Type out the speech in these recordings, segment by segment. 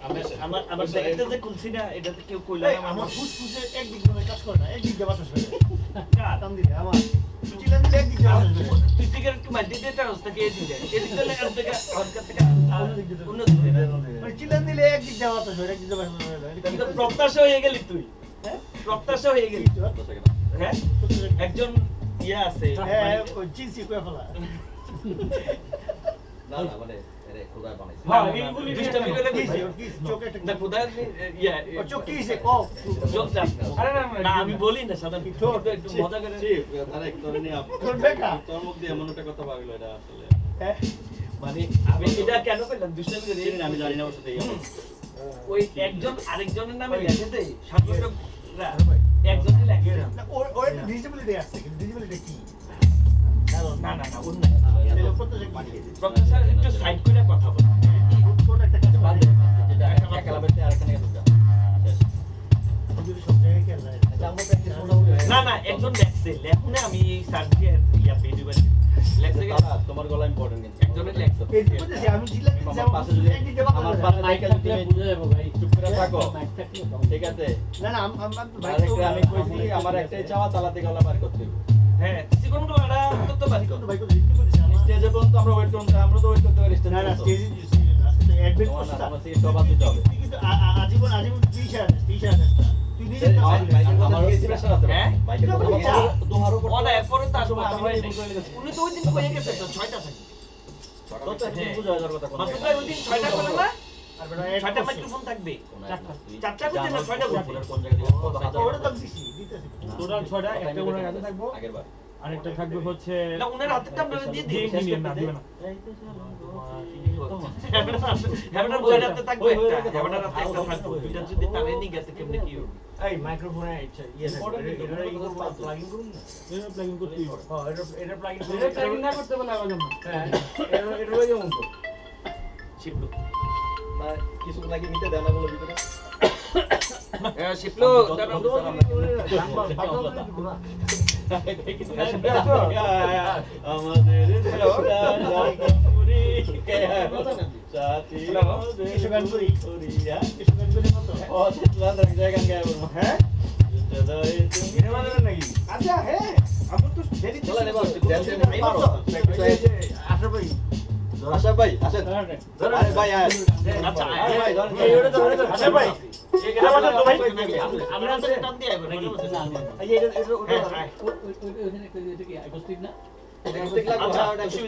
আমার- আমার আমার যে খুলছি না এটাতে কেউ কইলো না আমার আমার ফুসফুসে একদিক দিয়ে কাজ করে না একদিক দিয়ে বাতাস করে কার? দিলে আমার। চিলান দিলে একদিক দিয়ে বাতাস করে তুই সিগারেট কি মাটি দিয়ে টানস নাকি এদিক দিয়ে? এদিক দিয়ে লাগার থেকে হালকা থেকে আর অন্য দিক দিয়ে অন্য দিক দিয়ে। মানে চিলান দিলে একদিক দিয়ে বাতাস একদিক দিয়ে বাতাস প্রত্যাশা হয়ে গেলি তুই। প্রত্যাশা হয়ে গেলি হ্যাঁ? একজন ইয়ে আছে। হ্যাঁ মানে- না না মানে হ্যাঁ, ইয়ে, আমি বলি না সাধারণ মজা করে এমন একটা কথা পাগলো এটা আসলে। হ্যাঁ? মানে আমি এটা কেন করলাম? দুষ্টামি করে আমি জানি না ওর সাথে ওই একজন আরেকজনের নামে লেখে দেয় সাংগঠকরা না না, ওর- ওর একটা disability আছে, কিন্তু disability কি? না কি? প্রফেসর একটু সাইড করে কথা বল ছোট একটা কাজ করে। যেটা একটা লাভেতে আরেকখানে গেছে শেষ যদি সব জায়গায় খেয়াল রাখে। আমরা প্র্যাকটিস মোটামুটি না না একজন লেখছে লেখনে আমি স্যার ইয়া পেয়ে দিবেন লেখছে কি? তোমার গলা ইম্পর্টেন্ট কিন্তু। একজনের লেখছে আমি আমার আমার পাশে যদি একদিক দিয়ে বাতাস আমার হয়। পাশে নায়িকা চুপ করে থাকো। ঠিক আছে। না, না, আম- আম- আম- ভাই, আমি কইছি আমার একটাই চাওয়া তালাতে গলা বার করতে হ্যাঁ গলাটা তো। বাড়ি কিন্তু ভাই, কোনো review করতেছি, আমার- স্টেজে পর্যন্ত আমরা ওয়েট করতে আমরা তো ওয়েট করতে পারি স্টেজে না, না। আমার আ- আজীবন আজীবন তুই share আনিস, তুই হ্যাঁ? হয়। উনি তো ওই দিন হয়ে গেছে ছয়টা থেকে তো তো দিন ছয়টা করে না ছয়টা মাইক্রোফোন থাকবে চারটা। তুই না ছয়টা হাজার ওটা তো দিছি, টোটাল ছয়টা একটা ওনার কাছে থাকব আগের আরেকটা থাকবে হচ্ছে না উনার হাতেরটা আমরা দিয়ে দিই দিবেন না দিবেন না হ্যাভেনার বইয়ের হাতে থাকবে একটা হ্যাভেনার হাতে একটা থাকবে দুইটা যদি তারে নিয়ে গেছে কেমনে কি হবে এই মাইক্রোফোনে ইয়ে এটা- এটা ইয়ে করুন না? এটা হবে হ্যাঁ, এটা- এটা plug in এটা করলে- না করতে বলে আবার হ্যাঁ, এটা- এটা হয়ে যাবে তো। শিপলু না কিছু নাকি নিতে দেয় না বলে ভিতরে। হ্যাঁ শিপলু আমাদের হ্যাঁ? আচ্ছা, হ্যাঁ। আমার। আশা ভাই আসেন ভাই আচ্ছা, ভাই ভাই।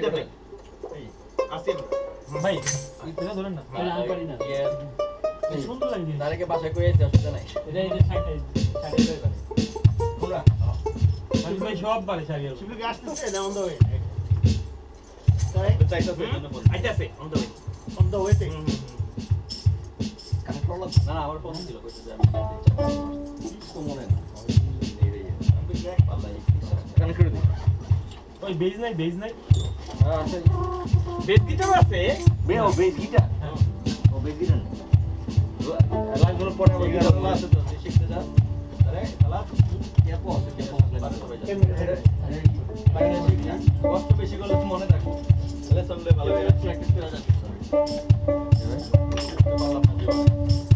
এটা ভাই। এটা- হ্যাঁ। হ্যাঁ। হ্যাঁ, অসুবিধা নেই। এটা ইয়ে, সুন্দর লাগে। তারেকে বাসায় কই আছে অসুবিধা পুরা। মানে ভাই সব পারে সারিয়া শিবলু কি আসতেছে? না, আইতাছে কানে প্রবলেম না না আমার ফোন ছিল কইতে যে আমি তো মনে না আমি দেখ পাল্লাই কানে করে দিই ওই বেজ নাই বেজ নাই হ্যাঁ। বেস গিটার আছে বে, ও guitar? হ্যাঁ। ও guitar না? লাইনগুলো পরে আমার গিটার আছে তো শিখতে যা আরে খালা কে পড়ছে কে পড়ছে কেমনে? এটা- বাইরে শিখ না কষ্ট বেশি করলে তো মনে থাকবে তাহলে শুনলে ভালো প্র্যাকটিস করা যাবে পারলাম না জীবনে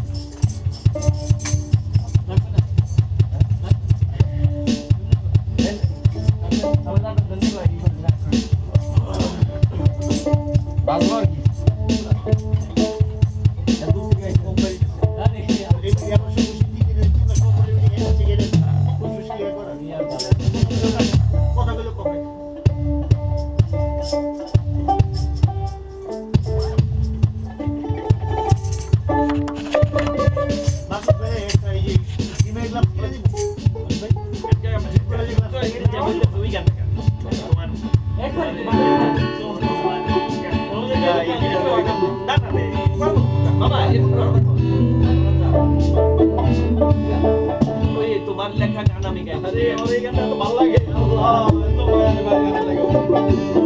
লেখা গান আমি গাই আরে আমার এই গানটা তো ভালো লাগে আল্লাহ এত ভালো লাগে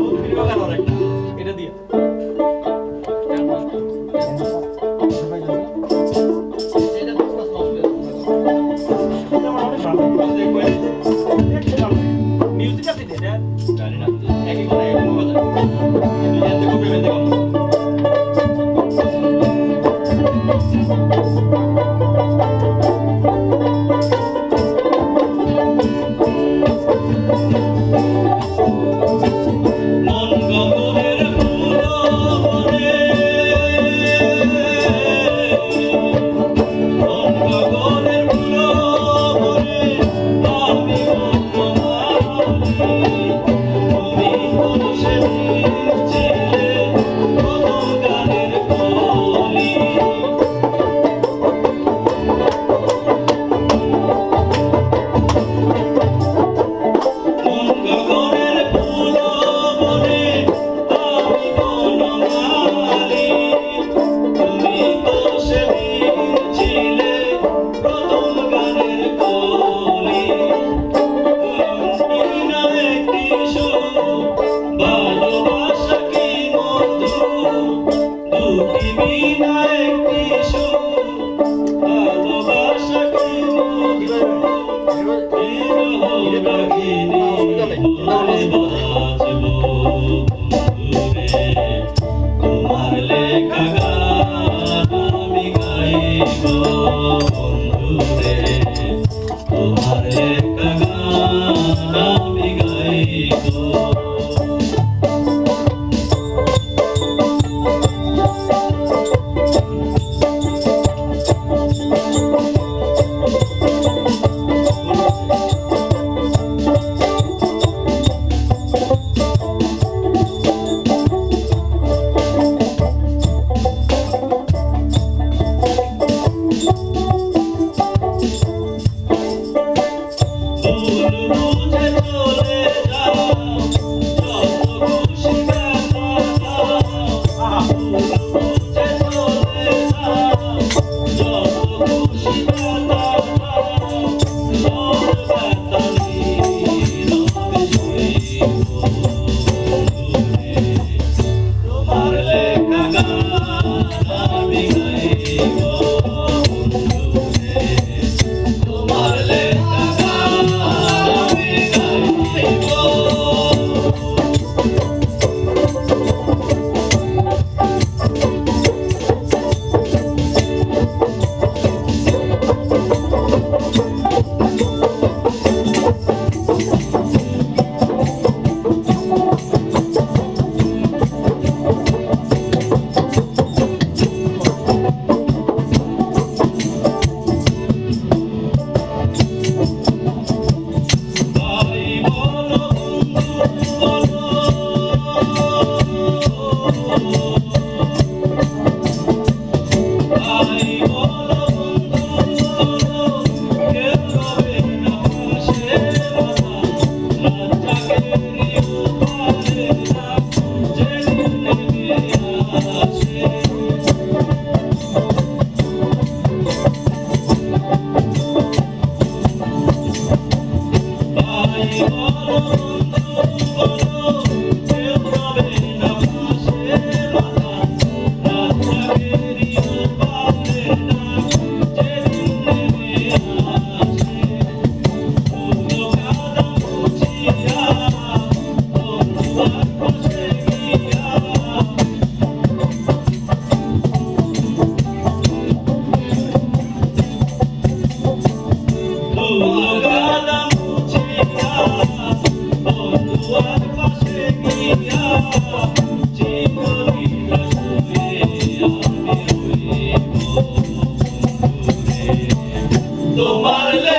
তোমার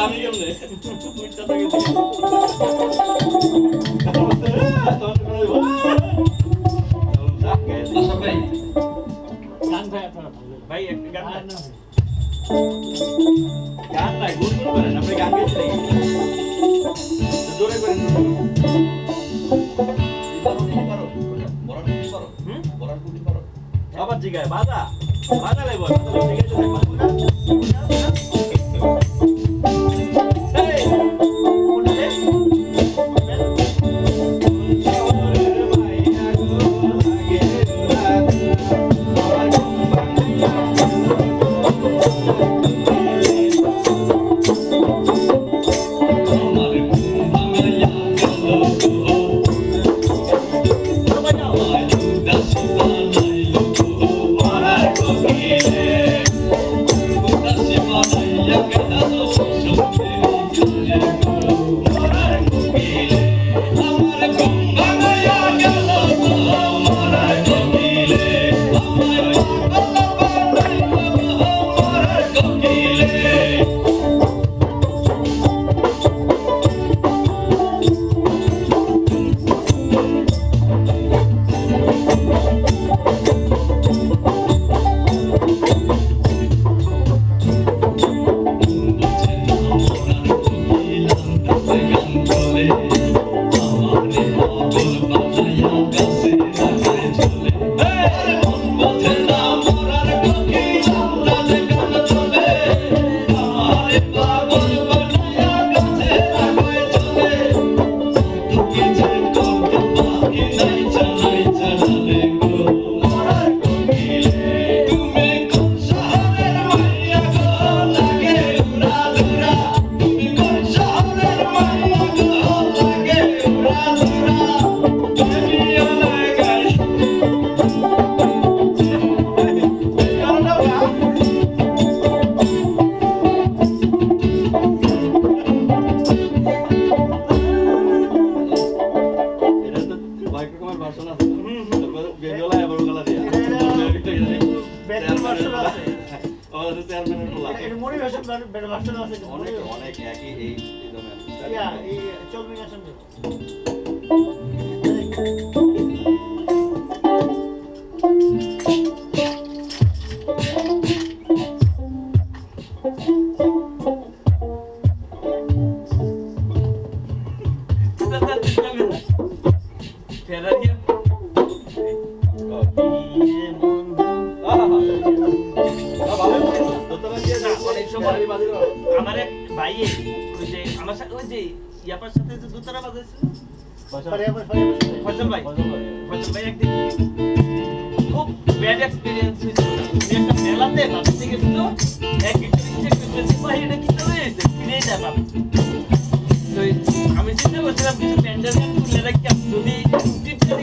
আমি কেমনে ভাই একটা গান গান নাই গুনগুন করেন আপনি গান গেছি জোরে করেন আবার জিগায়, বাজা। বাজা লাগবে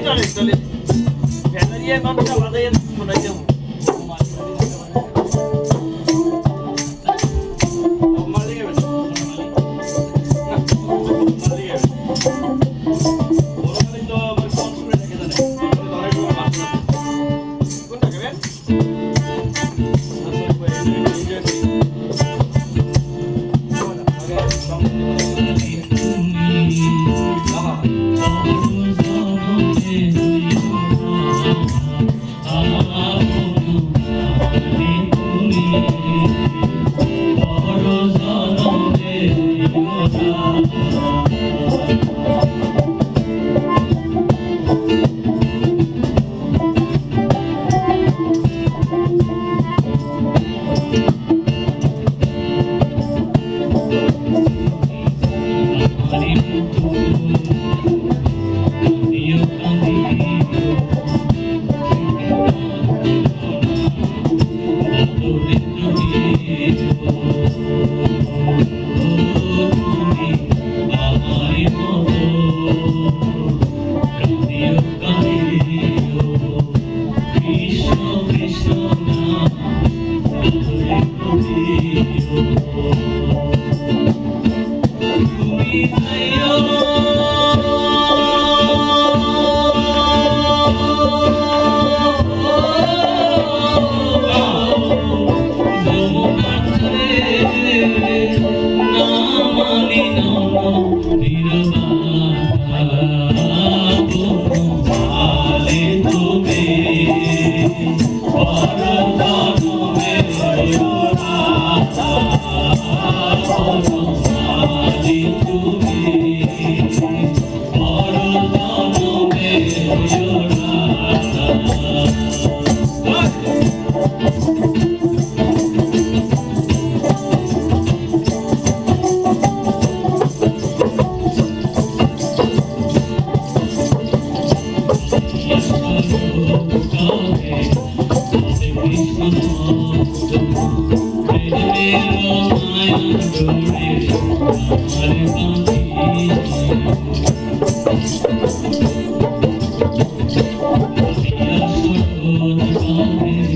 করে চলে। ব্যাটারিয়া মানুষটা বাজাইয়া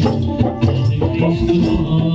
Krishna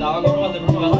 দাওয়া করো মাঝে